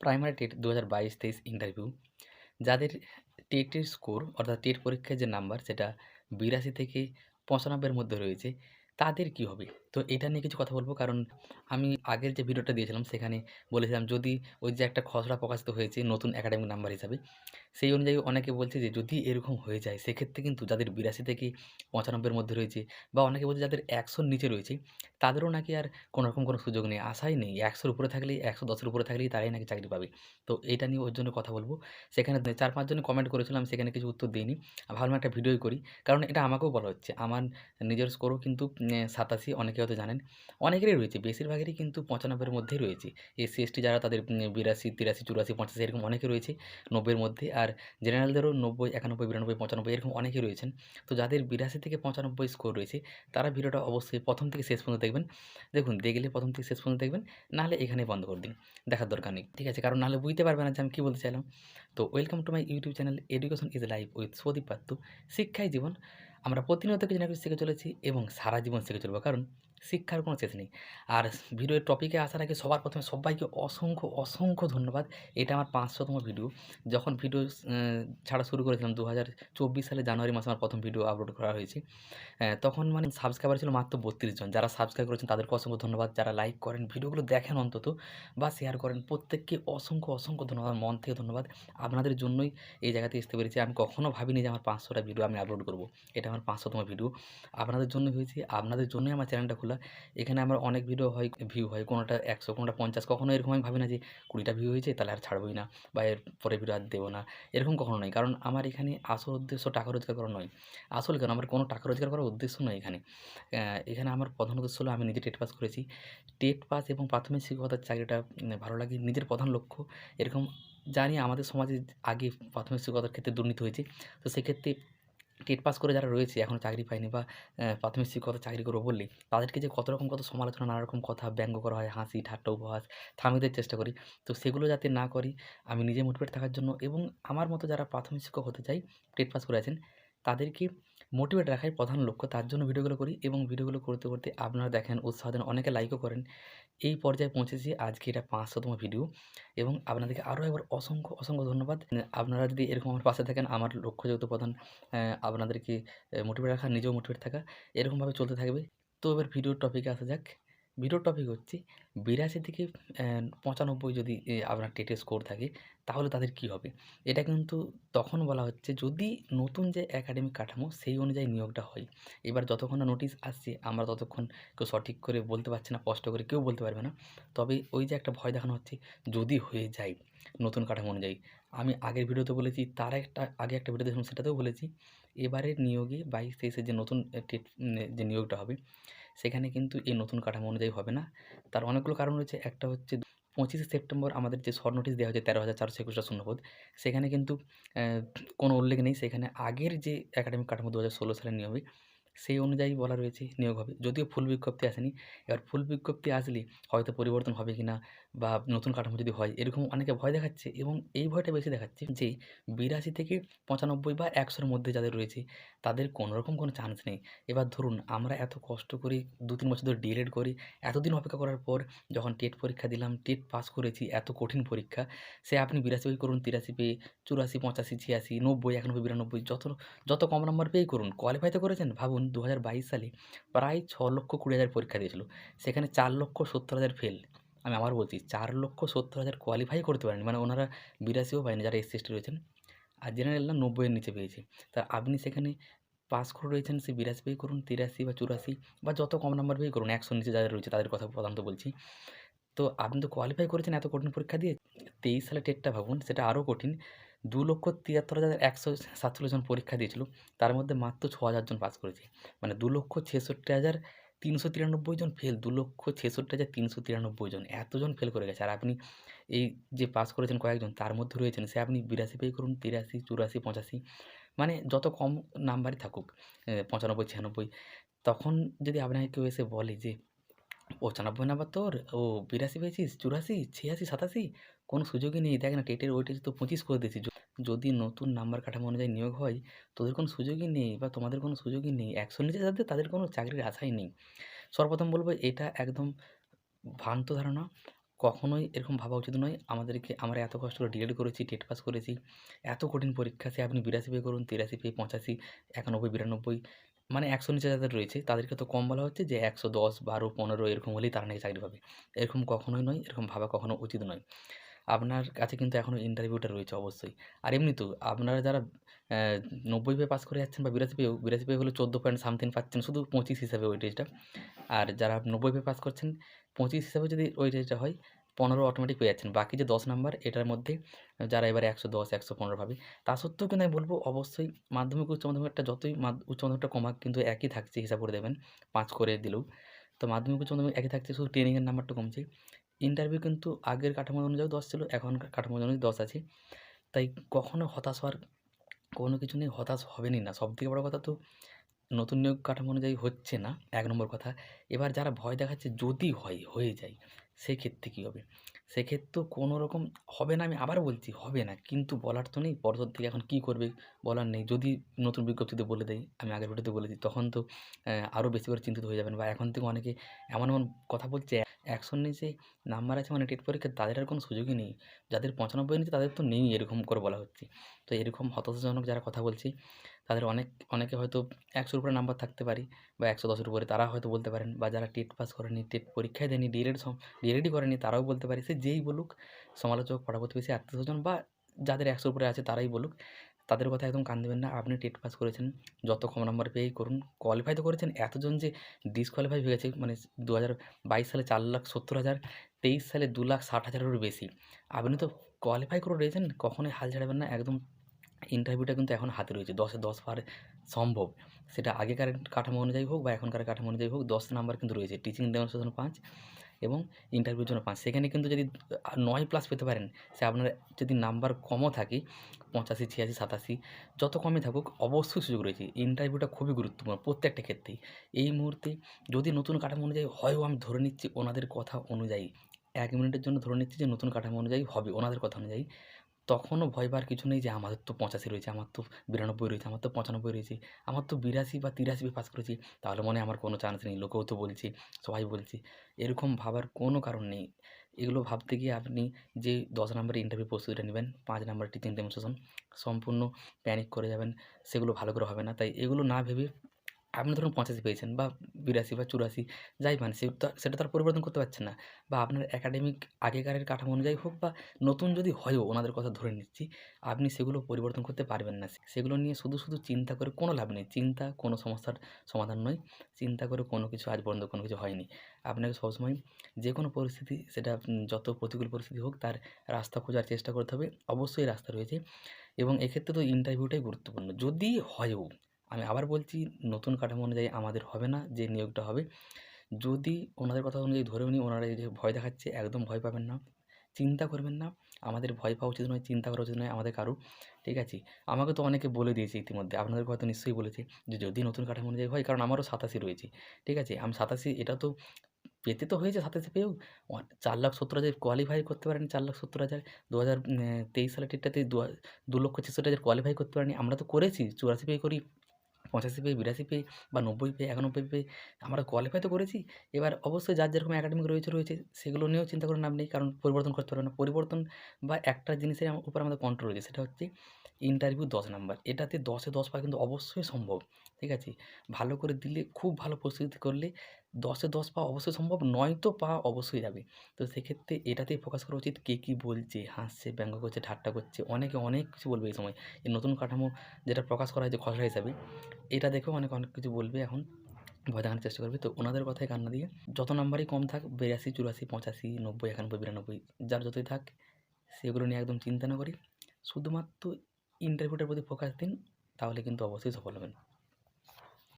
Primary TET দু হাজার বাইশ তেইশ ইন্টারভিউ, যাদের টেটের স্কোর অর্থাৎ টেট পরীক্ষার যে নাম্বার, সেটা বিরাশি থেকে পঁচানব্বইয়ের মধ্যে রয়েছে, তাদের কি হবে? তো এটা নিয়ে কিছু কথা বলব। কারণ আমি আগের যে ভিডিওটা দিয়েছিলাম সেখানে বলেছিলাম, যদি ওই যে একটা খসড়া প্রকাশিত হয়েছে নতুন একাডেমিক নাম্বার হিসাবে, সেই অনুযায়ী অনেকে বলছে যে যদি এরকম হয়ে যায়, সেক্ষেত্রে কিন্তু যাদের বিরাশি থেকে পঁচানব্বইয়ের মধ্যে রয়েছে বা অনেকে বলছে যাদের একশোর নিচে রয়েছে, তাদেরও নাকি আর কোনো রকম কোনো সুযোগ নেই। আশাই নেই। একশোর উপরে থাকলেই, একশো দশের উপরে থাকলেই তারাই নাকি চাকরি পাবে। তো এটা নিয়ে ওর জন্য কথা বলব। সেখানে চার পাঁচজনে কমেন্ট করেছিলাম, সেখানে কিছু উত্তর দিইনি। ভাবলাম একটা ভিডিওই করি। কারণ এটা আমাকেও বলা হচ্ছে। আমার নিজের স্কোরও কিন্তু সাতাশি, অনেকে হয়তো জানেন, অনেকেরই রয়েছে। বেশিরভাগেরই কিন্তু পঁচানব্বইয়ের মধ্যেই রয়েছে। এসসি এসটি যারা তাদের বিরাশি, তিরাশি, চুরাশি, পঁচাশি এরকম অনেকে রয়েছে, নব্বইয়ের মধ্যে। আর জেনারেলদেরও নব্বই, একানব্বই, বিরানব্বই, পঁচানব্বই এরকম অনেকেই রয়েছেন। তো যাদের বিরাশি থেকে পঁচানব্বই স্কোর রয়েছে, তারা ভিডিওটা অবশ্যই প্রথম থেকে শেষ পর্যন্ত দেখবেন। দেখুন, দেখলে প্রথম থেকে শেষ পর্যন্ত দেখবেন, নাহলে এখানেই বন্ধ করে দিন। দেখার দরকার নেই। ঠিক আছে, কারণ নাহলে বুঝতে পারবে না যে আমি কী বলতে চাইলাম। তো welcome to my YouTube channel education is life with Sadip Pattu শিক্ষাই জীবন। আমরা প্রতিনিয়ত কিছু না কিছু শিখে চলেছি এবং সারা জীবন শিখে চলবো। কারণ শিক্ষার কোনো শেষ নেই। আর ভিডিওর টপিকে আসার আগে সবার প্রথমে সবাইকে অসংখ্য অসংখ্য ধন্যবাদ। এটা আমার পাঁচশোতম ভিডিও যখন ভিডিও ছাড়া শুরু করেছিলাম দু হাজার চব্বিশ সালে জানুয়ারি মাসে আমার প্রথম ভিডিও আপলোড করা হয়েছে। তখন মানে সাবস্ক্রাইবার ছিল মাত্র বত্রিশ জন। যারা সাবস্ক্রাইব করেছেন তাদেরকে অসংখ্য ধন্যবাদ। যারা লাইক করেন ভিডিওগুলো দেখেন অন্তত বা শেয়ার করেন, প্রত্যেককে অসংখ্য অসংখ্য ধন্যবাদ, মন থেকে ধন্যবাদ। আপনাদের জন্যই এই জায়গাতে আসতে পেরেছি। আমি কখনও ভাবিনি যে আমার পাঁচশোটা ভিডিও আমি আপলোড করব। এটা আমার পাঁচশোতম ভিডিও আপনাদের জন্য হয়েছে। আপনাদের জন্যই আমার চ্যানেলটা খোলা এখানে আমার অনেক ভিডিও হয় ভিউ হয়, কোনোটা একশো, কোনোটা পঞ্চাশ, কখনো এরকম আমি ভাবি না যে কুড়িটা ভিউ হয়েছে, তাহলে আর ছাড়বই না বা এর পরে ভিডিও আর দেবো না। এরকম কখনো নয়, কারণ আমার এখানে আসল উদ্দেশ্য টাকা রোজগার করা নয়। আসল কেন? আমার কোনো টাকা রোজগার করার উদ্দেশ্য নয় এখানে। এখানে আমার প্রধান উদ্দেশ্য হলো আমি নিজে টেট পাস করেছি। টেট পাস এবং প্রাথমিক শিক্ষকতার চাকরিটা ভালো লাগে, নিজের প্রধান লক্ষ্য। এরকম জানি আমাদের সমাজে আগে প্রাথমিক শিক্ষকতার ক্ষেত্রে দুর্নীতি হয়েছে। তো সেক্ষেত্রে টেট পাস করে যারা রয়েছে, এখন চাকরি পায়নি বা প্রাথমিক শিক্ষক চাকরি করব বললেই, তাদেরকে যে কত রকম কত সমালোচনা, নানা রকম কথা ব্যঙ্গ করা হয়, হাসি, ঠাট্টা উপহাস, থামিয়ে দেওয়ার চেষ্টা করি। তো সেগুলো যাতে না করি, আমি নিজে মোটিভেট থাকার জন্য এবং আমার মতো যারা প্রাথমিক শিক্ষক হতে চাই, টেট পাস করে আছেন, তাদেরকে মোটিভেট রাখাই প্রধান লক্ষ্য। তার জন্য ভিডিওগুলো করি এবং ভিডিওগুলো করতে করতে আপনারা দেখেন উৎসাহ দেন অনেকে লাইকও করেন। এই পর্যায়ে পৌঁছেছি, আজকে এটা পাঁচশোতম ভিডিও এবং আপনাদেরকে আরও একবার অসংখ্য অসংখ্য ধন্যবাদ। আপনারা যদি এরকম আমার পাশে থাকেন, আমার লক্ষ্য যেহেতু প্রধান আপনাদেরকে মোটিভেট রাখা, নিজেও মোটিভেট থাকা, এরকমভাবে চলতে থাকবে। তো এবার ভিডিওর টপিকে আসা যাক। ভিডিওর টপিক হচ্ছে বিরাশি থেকে পঁচানব্বই যদি আপনার টেটের স্কোর থাকে, তাহলে তাদের কী হবে? এটা কিন্তু তখন বলা হচ্ছে যদি নতুন যে একাডেমিক কাঠামো, সেই অনুযায়ী নিয়োগটা হয়। এবার যতক্ষণ না নোটিশ আসছে, আমরা ততক্ষণ কেউ সঠিক করে বলতে পারছি না, স্পষ্ট করে কেউ বলতে পারবে না। তবে ওই যে একটা ভয় দেখানো হচ্ছে, যদি হয়ে যায় নতুন কাঠামো অনুযায়ী। আমি আগের ভিডিওতে বলেছি, তার একটা, আগে একটা ভিডিও দেখলাম, সেটাতেও বলেছি, এবারের নিয়োগে বাইশ তেইশের যে নতুন টেট যে নিয়োগটা হবে সেখানে কিন্তু এই নতুন কাঠামো অনুযায়ী হবে না। তার অনেকগুলো কারণ রয়েছে। একটা হচ্ছে পঁচিশে সেপ্টেম্বর আমাদের যে শর্ট নোটিশ দেওয়া হয়েছে তেরো হাজার চারশো একুশটা শূন্যপদ, সেখানে কিন্তু কোনো উল্লেখ নেই। সেখানে আগের যে একাডেমিক কাঠামো দু হাজার ষোলো সালের নিয়মে সেই অনুযায়ী বলা রয়েছে নিয়োগ হবে। যদিও ফুল বিজ্ঞপ্তি আসেনি। এবার ফুল বিজ্ঞপ্তি আসলে হয়তো পরিবর্তন হবে কি না বা নতুন কাঠামো যদি হয়, এরকম অনেকে ভয় দেখাচ্ছে এবং এই ভয়টা বেশি দেখাচ্ছে যে বিরাশি থেকে পঁচানব্বই বা একশোর মধ্যে যাদের রয়েছে, তাদের কোনো রকম কোনো চান্স নেই। এবার ধরুন আমরা এত কষ্ট করি দু তিন বছর ধরে ডিএলএড করি, এতদিন অপেক্ষা করার পর যখন টেট পরীক্ষা দিলাম, টেট পাস করেছি এত কঠিন পরীক্ষা, সে আপনি বিরাশি পেয়ে করুন, তিরাশি পেয়ে চুরাশি, পঁচাশি, ছিয়াশি, নব্বই, একানব্বই, বিরানব্বই, যত যত কম নম্বর পেয়েই করুন। কোয়ালিফাই তো করেছেন? ভাবুন দু হাজার বাইশ সালে প্রায় ছ লক্ষ কুড়ি হাজার পরীক্ষা দিয়েছিল, সেখানে চার লক্ষ সত্তর হাজার ফেল আমি আবার বলছি, চার লক্ষ সত্তর হাজার কোয়ালিফাই করতে পারেনি মানে ওনারা বিরাশিও পায়নি যারা এসসি এসটি রয়েছেন। আর জেনারেলরা নব্বইয়ের নিচে পেয়েছে। তা আপনি সেখানে পাস করে রয়েছেন, সে বিরাশি পেয়ে করুন, তিরাশি বা চুরাশি বা যত কম নাম্বার পেয়ে করুন একশো নিচে যাদের রয়েছে তাদের কথা প্রধানত বলছি। তো আপনি তো কোয়ালিফাই করেছেন এত কঠিন পরীক্ষা দিয়ে, তেইশ সালে টেটটা ভাবুন, সেটা আরও কঠিন। দু লক্ষ তিয়াত্তর হাজার একশো সাতচল্লিশ জন পরীক্ষা দিয়েছিল, তার মধ্যে মাত্র ছ হাজার জন পাস করেছে। মানে দু লক্ষ ছেষট্টি হাজার তিনশো তিরানব্বই জন ফেল দু লক্ষ ছেষট্টি হাজার তিনশো তিরানব্বই জন, এতজন ফেল করে গেছে। আর আপনি এই যে পাস করেছেন কয়েকজন, তার মধ্যে রয়েছেন, সে আপনি বিরাশি পেয়ে করুন, তিরাশি, চুরাশি, পঁচাশি মানে যত কম নাম্বারই থাকুক পঁচানব্বই, ছিয়ানব্বই, তখন যদি আপনাকে কেউ এসে বলে যে পঁচানব্বই নাম্বার তোর ও বিরাশি পেয়েছিস, চুরাশি, ছিয়াশি, সাতাশি? কোনো সুযোগই নেই, দেখ না টেটের ওয়েটেজ তো পঁচিশ করে দিয়েছি। যদি নতুন নাম্বার কাঠামো অনুযায়ী নিয়োগ হয়, তোদের কোনো সুযোগই নেই বা তোমাদের কোনো সুযোগই নেই একশো নিচে যাদের, তাদের কোনো চাকরির আশাই নেই। সর্বপ্রথম বলব, এটা একদম ভ্রান্ত ধারণা। কখনোই এরকম ভাবা উচিত নয়, আমাদেরকে, আমরা এত কষ্ট করে ডিএড করেছি, টেট পাস করেছি, এত কঠিন পরীক্ষা, সে আপনি বিরাশি পেয়ে করুন, তিরাশি পেয়ে পঁচাশি, একানব্বই, বিরানব্বই। মানে একশো নিচে যাদের রয়েছে, তাদেরকে তো কম বলা হচ্ছে যে একশো দশ, বারো, পনেরো এরকম হলেই তারা নাকি চাকরি পাবে। এরকম কখনোই নয়, এরকম ভাবা কখনো উচিত নয়। আপনার কাছে কিন্তু এখনও ইন্টারভিউটা রয়েছে অবশ্যই। আর এমনিতেও আপনারা যারা নব্বই পেয়ে পাস করে যাচ্ছেন বা বিরাশি পেয়েও বিরাশি পেয়ে হলে চোদ্দ পয়েন্ট সামথিং পাচ্ছেন, শুধু পঁচিশ হিসাবে ওয়েটেজটা আর যারা নব্বই পেয়ে পাস করছেন, পঁচিশ হিসাবে যদি ওই ওয়েটেজটা হয় পনেরো অটোমেটিক পেয়ে যাচ্ছেন। বাকি যে দশ নাম্বার এটার মধ্যে যারা এবার একশো দশ, একশো পনেরো পাবে তা সত্ত্বেও কিন্তু আমি বলব অবশ্যই মাধ্যমিক উচ্চ মাধ্যমিকটা যতই উচ্চ মাধ্যমিকটা কমাক, কিন্তু একই থাকছে, হিসাব করে দেবেন, পাঁচ করে দিলেও। তো মাধ্যমিক উচ্চ মাধ্যমিক একই থাকছে, শুধু ট্রেনিংয়ের নাম্বারটা কমছে। ইন্টারভিউ কিন্তু আগের কাঠামো অনুযায়ী দশ ছিল এখনকার কাঠামো অনুযায়ী দশ আছে। তাই কখনো হতাশ হওয়ার কোনো কিছু নিয়ে হতাশ হবেনই না। সবথেকে বড় কথা তো নতুন নিয়োগ কাঠামো অনুযায়ী হচ্ছে না, এক নম্বর কথা। এবার যারা ভয় দেখাচ্ছে, যদি হয় হয়ে যায় সেক্ষেত্রে কী হবে? সেক্ষেত্রেও কোনো রকম হবে না, আমি আবারও বলছি হবে না। কিন্তু বলার তো নেই পর্ষদ থেকে এখন কী করবে বলার নেই। যদি নতুন বিজ্ঞপ্তিতে বলে দেয় আমি আগের ভিডিওতে বলেছি, তখন তো আরও বেশি করে চিন্তিত হয়ে যাবেন। বা এখন থেকে অনেকে এমন এমন কথা বলছে, একশোর নিচে নাম্বার আছে মানে টেট পরীক্ষা তাদের আর কোনো সুযোগই নেই। যাদের পঁচানব্বই নিচে তাদের তো নেই, এরকম করে বলা হচ্ছে। তো এরকম হতাশাজনক যারা কথা বলছে, তাদের অনেক, অনেকে হয়তো একশোর উপরে নাম্বার থাকতে পারে বা একশো দশের উপরে, তারা হয়তো বলতে পারেন। বা যারা টেট পাস করেনি, টেট পরীক্ষায় দেয়নি ডিএড ডিএডই করেনি, তারাও বলতে পারে। সে যেই বলুক, সমালোচক বেশি আত্মীয় স্বজন বা যাদের একশোর উপরে আছে তারাই বলুক, তাদের কথা একদম কান দেবেন না। আপনি টেট পাস করেছেন, যত কম নাম্বার পেয়েই করুন। কোয়ালিফাই তো করেছেন, এতজন যে ডিসকোয়ালিফাই হয়ে গেছে মানে দু হাজার বাইশ সালে চার লাখ সত্তর হাজার, তেইশ সালে দু লাখ ষাট হাজারেরও বেশি। আপনি তো কোয়ালিফাই করে রয়েছেন, কখনোই হাল ছাড়াবেন না, একদম ইন্টারভিউটা কিন্তু এখন হাতে রয়েছে, দশে, দশ পার সম্ভব। সেটা আগেকার কাঠামো অনুযায়ী হোক বা এখনকার কাঠামো অনুযায়ী হোক, দশ নাম্বার কিন্তু রয়েছে টিচিং ডেমনস্ট্রেশন পাঁচ। এবং ইন্টারভিউর জন্য পাঁচ সেখানে কিন্তু যদি নয় প্লাস পেতে পারেন, সে আপনার যদি নাম্বার কমও থাকে, পঁচাশি, ছিয়াশি, সাতাশি, যত কমই থাকুক, অবশ্যই সুযোগ রয়েছে। ইন্টারভিউটা খুবই গুরুত্বপূর্ণ প্রত্যেকটা ক্ষেত্রেই। এই মুহূর্তে যদি নতুন কাঠামো অনুযায়ী হয়ও আমি ধরে নিচ্ছি ওনাদের কথা অনুযায়ী, এক মিনিটের জন্য ধরে নিচ্ছি যে নতুন কাঠামো অনুযায়ী হবে ওনাদের কথা অনুযায়ী তখনও ভয় পাওয়ার কিছু নেই যে আমাদের তো পঁচাশি রয়েছে, আমার তো বিরানব্বই রয়েছে, আমার তো পঁচানব্বই রয়েছে, আমার তো বিরাশি বা তিরাশি পাস করেছি, তাহলে মনে আমার কোনো চান্স নেই, লোকেও তো বলছে, সবাই বলছে, এরকম ভাবার কোনো কারণ নেই। এগুলো ভাবতে গিয়ে আপনি যে দশ নম্বরের ইন্টারভিউ প্রস্তুতিটা নেবেন, পাঁচ নম্বর টিচিং ডেমনস্ট্রেশন সম্পূর্ণ প্যানিক করে যাবেন, সেগুলো ভালো করে হবে না, তাই এগুলো না ভেবে আপনি ধরুন পঁচাশি পেয়েছেন বা বিরাশি বা চুরাশি, যাই পান সেটা তার পরিবর্তন করতে পারছেন না। বা আপনার একাডেমিক আগেকারের কাঠামো অনুযায়ী হোক বা নতুন যদি হয়ও ওনাদের কথা ধরে নিচ্ছি, আপনি সেগুলো পরিবর্তন করতে পারবেন না। সেগুলো নিয়ে শুধু শুধু চিন্তা করে কোনো লাভ নেই। চিন্তা কোনো সমস্যার সমাধান নয়। চিন্তা করে কোনো কিছু আজ পর্যন্ত কোনো কিছু হয়নি। আপনাকে সবসময় যে কোনো পরিস্থিতি, সেটা যত প্রতিকূল পরিস্থিতি হোক, তার রাস্তা খোঁজার চেষ্টা করতে হবে। অবশ্যই রাস্তা রয়েছে এবং এক্ষেত্রে তো ইন্টারভিউটাই গুরুত্বপূর্ণ। যদি হয়ও আমি আবার বলছি, নতুন কাঠামো অনুযায়ী আমাদের হবে না, যে নিয়োগটা হবে। যদি ওনাদের কথা অনুযায়ী ধরেও নিই ওনারা যে ভয় দেখাচ্ছে, একদম ভয় পাবেন না। চিন্তা করবেন না, আমাদের ভয় পাওয়া উচিত নয়, চিন্তা করা উচিত নয় আমাদের কারও ঠিক আছে? আমাকে তো অনেকে বলে দিয়েছে ইতিমধ্যে, আপনাদের হয়তো নিশ্চয়ই বলেছে, যে যদি নতুন কাঠামো অনুযায়ী হয়, কারণ আমারও সাতাশি রয়েছে, ঠিক আছে? আমি সাতাশি, এটা তো পেতে তো হয়েছে সাতাশি পেয়েও চার লাখ সত্তর হাজার কোয়ালিফাই করতে পারেনি, চার লাখ সত্তর হাজার, দু হাজার তেইশ সালের টিটটাতে দু লক্ষ ছেষট্টি হাজার কোয়ালিফাই করতে পারেনি, আমরা তো করেছি, চুরাশি পেয়ে করি পঁচাশি পেয়ে, বিরাশি পেয়ে বা নব্বই পেয়ে, একানব্বই পেয়ে আমরা কোয়ালিফাই তো করেছি। এবার অবশ্যই যার যেরকম একাডেমিক রয়েছে রয়েছে, সেগুলো নিয়েও চিন্তা করার নাম নেই, কারণ পরিবর্তন করতে পারবে না। পরিবর্তন বা একটা জিনিসের উপর আমাদের কন্ট্রোল রয়েছে, সেটা হচ্ছে ইন্টারভিউ দশ নাম্বার এটাতে দশে দশ পাওয়া কিন্তু অবশ্যই সম্ভব, ঠিক আছে? ভালো করে দিলে, খুব ভালো প্রস্তুতি করলে দশে দশ পাওয়া অবশ্যই সম্ভব নয় তো পাওয়া অবশ্যই যাবে। তো সেক্ষেত্রে এটাতেই ফোকাস করা উচিত কে কী বলছে, হাসছে, ব্যঙ্গ করছে, ঠাট্টা করছে, অনেকে অনেক কিছু বলবে এই সময়। এই নতুন কাঠামো যেটা প্রকাশ করা হয়েছে খসড়া হিসাবে, এটা দেখেও অনেক অনেক কিছু বলবে এখন, ভয় দেখানোর চেষ্টা করবে। তো ওনাদের কথায় কান্না দিয়ে, যত নাম্বারই কম থাক, বিরাশি, চুরাশি, পঁচাশি, নব্বই, একানব্বই, বিরানব্বই, যার যতই থাক, সেগুলো নিয়ে একদম চিন্তা না করি, শুধুমাত্র ইন্টারভিউটার প্রতি ফোকাস দিন, তাহলে কিন্তু অবশ্যই সফল হবেন।